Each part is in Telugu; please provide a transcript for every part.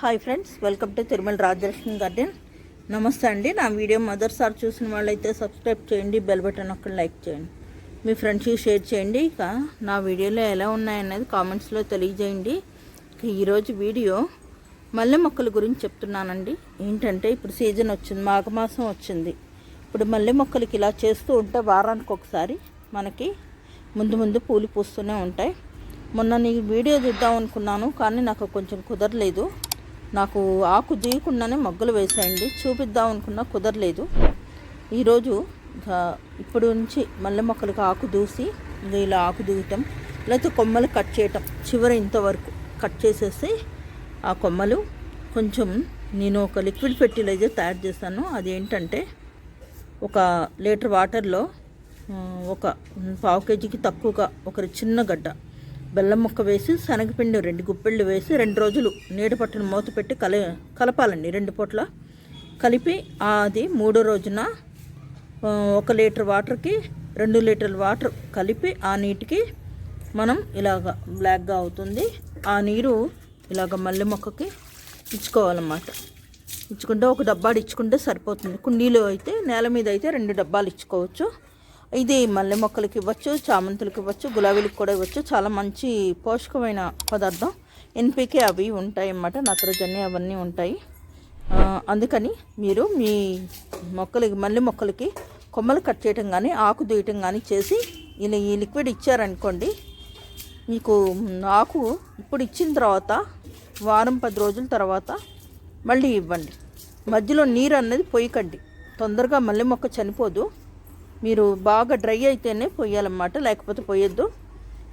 Hi friends welcome to Tirumala Rajalakshmi garden. నమస్తే అండి. నా వీడియో మొదటిసారి చూసిన వాళ్ళైతే సబ్స్క్రైబ్ చేయండి బెల్ బటన్ ఒక్కటి లైక్ చేయండి. మీ ఫ్రెండ్స్కి షేర్ చేయండి. ఇక నా వీడియోలో ఎలా ఉన్నాయనేది కామెంట్స్లో తెలియజేయండి. ఇక ఈరోజు వీడియో మల్లె మొక్కల గురించి చెప్తున్నానండి. ఏంటంటే ఇప్పుడు సీజన్ వచ్చింది మాఘమాసం వచ్చింది. ఇప్పుడు మల్లె మొక్కలకి ఇలా చేస్తూ ఉంటే వారానికి ఒకసారి మనకి ముందు ముందు పూలు పూస్తూనే ఉంటాయి. మొన్న నీ వీడియో చూద్దాం అనుకున్నాను కానీ నాకు కొంచెం కుదరలేదు. నాకు ఆకు దిగకుండానే మొగ్గలు వేసాయండి చూపిద్దాం అనుకున్నా కుదరలేదు. ఈరోజు ఇప్పుడు నుంచి మల్లె మొక్కలకు ఆకు దూసి ఇంకా ఇలా ఆకు దూయటం లేకపోతే కొమ్మలు కట్ చేయటం చివరి ఇంతవరకు కట్ చేసేసి ఆ కొమ్మలు కొంచెం నేను ఒక లిక్విడ్ ఫెర్టిలైజర్ తయారు చేశాను. అదేంటంటే ఒక లీటర్ వాటర్లో ఒక పావు కేజీకి తక్కువగా ఒక చిన్న గడ్డ బెల్లం ముక్క వేసి శనగపిండి రెండు గుప్పెళ్ళు వేసి రెండు రోజులు నీడపట్టును మూత పెట్టి కల కలపాలండి రెండు పూట్ల. కలిపి అది మూడో రోజున ఒక లీటర్ వాటర్కి రెండు లీటర్ల వాటర్ కలిపి ఆ నీటికి మనం ఇలాగ బ్లాక్గా అవుతుంది. ఆ నీరు ఇలాగ మల్లె మొక్కకి ఇచ్చుకోవాలన్నమాట. ఇచ్చుకుంటే ఒక డబ్బాడు ఇచ్చుకుంటే సరిపోతుంది. కుండీలో అయితే నేల మీద అయితే రెండు డబ్బాలు ఇచ్చుకోవచ్చు. ఇది మల్లె మొక్కలకి ఇవ్వచ్చు చామంతులకి ఇవ్వచ్చు గులాబీలకు కూడా ఇవ్వచ్చు. చాలా మంచి పోషకమైన పదార్థం. ఎన్పికే అవి ఉంటాయి అన్నమాట నత్రజని అవన్నీ ఉంటాయి. అందుకని మీరు మీ మొక్కలకి మల్లె మొక్కలకి కొమ్మలు కట్ చేయటం కానీ ఆకు దూయటం కానీ చేసి ఇలా ఈ లిక్విడ్ ఇచ్చారనుకోండి మీకు ఆకు ఇప్పుడు ఇచ్చిన తర్వాత వారం పది రోజుల తర్వాత మళ్ళీ ఇవ్వండి. మధ్యలో నీరు అన్నది పొయ్యకండి తొందరగా మల్లె మొక్క చనిపోదు. మీరు బాగా డ్రై అయితేనే పోయాలన్నమాట లేకపోతే పోయొద్దు.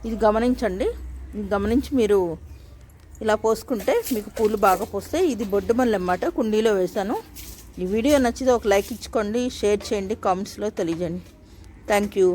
ఇది గమనించండి. గమనించి మీరు ఇలా పోసుకుంటే మీకు పూలు బాగా పోస్తాయి. ఇది బొడ్డు మల్లె అన్నమాట కుండీలో వేశాను. ఈ వీడియో నచ్చితే ఒక లైక్ ఇచ్చుకోండి షేర్ చేయండి కామెంట్స్లో తెలియజేయండి. Thank you.